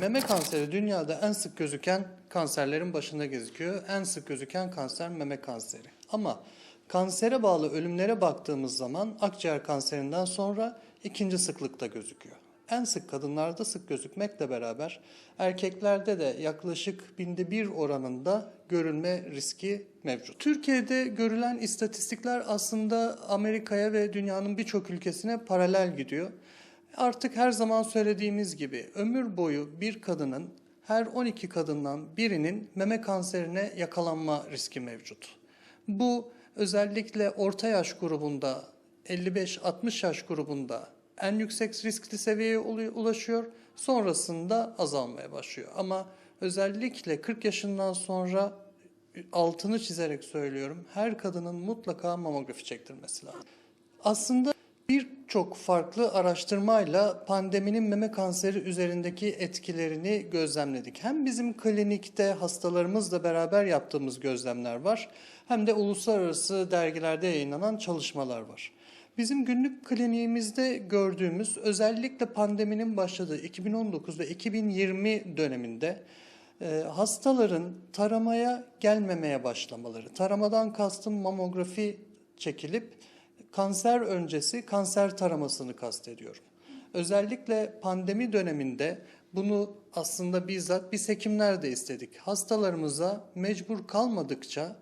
Meme kanseri dünyada en sık gözüken kanserlerin başında gözüküyor. En sık gözüken kanser meme kanseri. Ama kansere bağlı ölümlere baktığımız zaman akciğer kanserinden sonra ikinci sıklıkta gözüküyor. En sık kadınlarda sık gözükmekle beraber erkeklerde de yaklaşık binde bir oranında görülme riski mevcut. Türkiye'de görülen istatistikler aslında Amerika'ya ve dünyanın birçok ülkesine paralel gidiyor. Artık her zaman söylediğimiz gibi ömür boyu bir kadının her 12 kadından birinin meme kanserine yakalanma riski mevcut. Bu özellikle orta yaş grubunda 55-60 yaş grubunda en yüksek riskli seviyeye ulaşıyor. Sonrasında azalmaya başlıyor. Ama özellikle 40 yaşından sonra altını çizerek söylüyorum. Her kadının mutlaka mamografi çektirmesi lazım. Aslında birçok farklı araştırmayla pandeminin meme kanseri üzerindeki etkilerini gözlemledik. Hem bizim klinikte hastalarımızla beraber yaptığımız gözlemler var, hem de uluslararası dergilerde yayınlanan çalışmalar var. Bizim günlük kliniğimizde gördüğümüz özellikle pandeminin başladığı 2019 ve 2020 döneminde e, hastaların taramaya gelmemeye başlamaları, taramadan kastım mamografi çekilip kanser öncesi kanser taramasını kastediyorum. Özellikle pandemi döneminde bunu aslında bizzat biz hekimler de istedik. Hastalarımıza mecbur kalmadıkça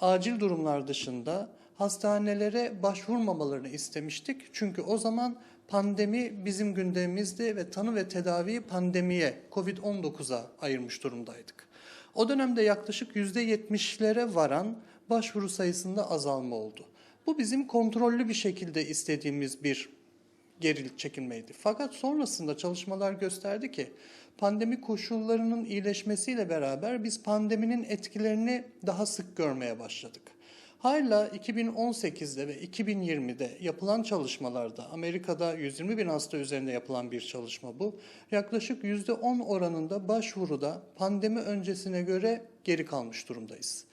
acil durumlar dışında hastanelere başvurmamalarını istemiştik. Çünkü o zaman pandemi bizim gündemimizdi ve tanı ve tedaviyi pandemiye, Covid-19'a ayırmış durumdaydık. O dönemde yaklaşık %70'lere varan başvuru sayısında azalma oldu. Bu bizim kontrollü bir şekilde istediğimiz bir geri çekilmeydi. Fakat sonrasında çalışmalar gösterdi ki pandemi koşullarının iyileşmesiyle beraber biz pandeminin etkilerini daha sık görmeye başladık. Hala 2018'de ve 2020'de yapılan çalışmalarda, Amerika'da 120 bin hasta üzerinde yapılan bir çalışma bu, yaklaşık %10 oranında başvuruda pandemi öncesine göre geri kalmış durumdayız.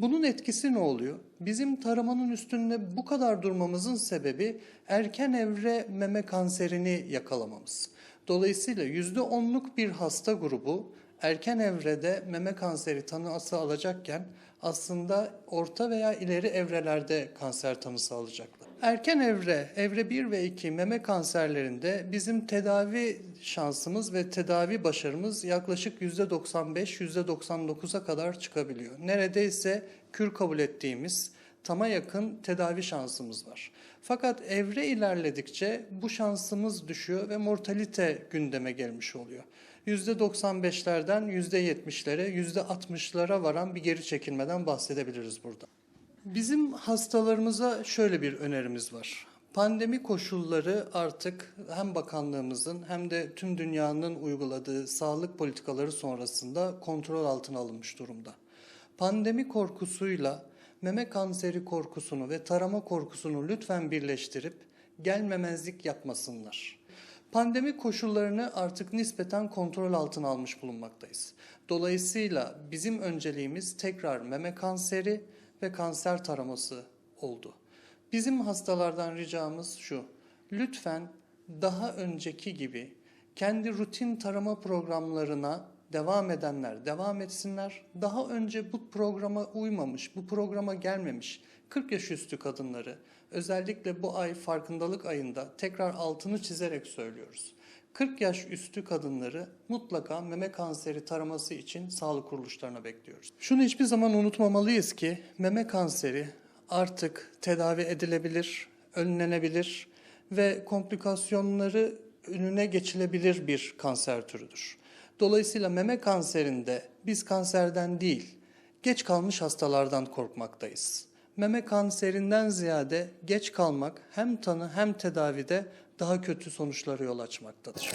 Bunun etkisi ne oluyor? Bizim taramanın üstünde bu kadar durmamızın sebebi erken evre meme kanserini yakalamamız. Dolayısıyla %10'luk bir hasta grubu erken evrede meme kanseri tanısı alacakken aslında orta veya ileri evrelerde kanser tanısı alacaklar. Erken evre, evre 1 ve 2 meme kanserlerinde bizim tedavi şansımız ve tedavi başarımız yaklaşık %95-%99'a kadar çıkabiliyor. Neredeyse kür kabul ettiğimiz tama yakın tedavi şansımız var. Fakat evre ilerledikçe bu şansımız düşüyor ve mortalite gündeme gelmiş oluyor. %95'lerden %70'lere, %60'lara varan bir geri çekilmeden bahsedebiliriz burada. Bizim hastalarımıza şöyle bir önerimiz var. Pandemi koşulları artık hem bakanlığımızın hem de tüm dünyanın uyguladığı sağlık politikaları sonrasında kontrol altına alınmış durumda. Pandemi korkusuyla meme kanseri korkusunu ve tarama korkusunu lütfen birleştirip gelmemezlik yapmasınlar. Pandemi koşullarını artık nispeten kontrol altına almış bulunmaktayız. Dolayısıyla bizim önceliğimiz tekrar meme kanseri ve kanser taraması oldu. Bizim hastalardan ricamız şu. Lütfen daha önceki gibi kendi rutin tarama programlarına devam edenler devam etsinler. Daha önce bu programa uymamış, bu programa gelmemiş 40 yaş üstü kadınları özellikle bu ay farkındalık ayında tekrar altını çizerek söylüyoruz. 40 yaş üstü kadınları mutlaka meme kanseri taraması için sağlık kuruluşlarına bekliyoruz. Şunu hiçbir zaman unutmamalıyız ki meme kanseri artık tedavi edilebilir, önlenebilir ve komplikasyonları önüne geçilebilir bir kanser türüdür. Dolayısıyla meme kanserinde biz kanserden değil, geç kalmış hastalardan korkmaktayız. Meme kanserinden ziyade geç kalmak hem tanı hem tedavide daha kötü sonuçlara yol açmaktadır.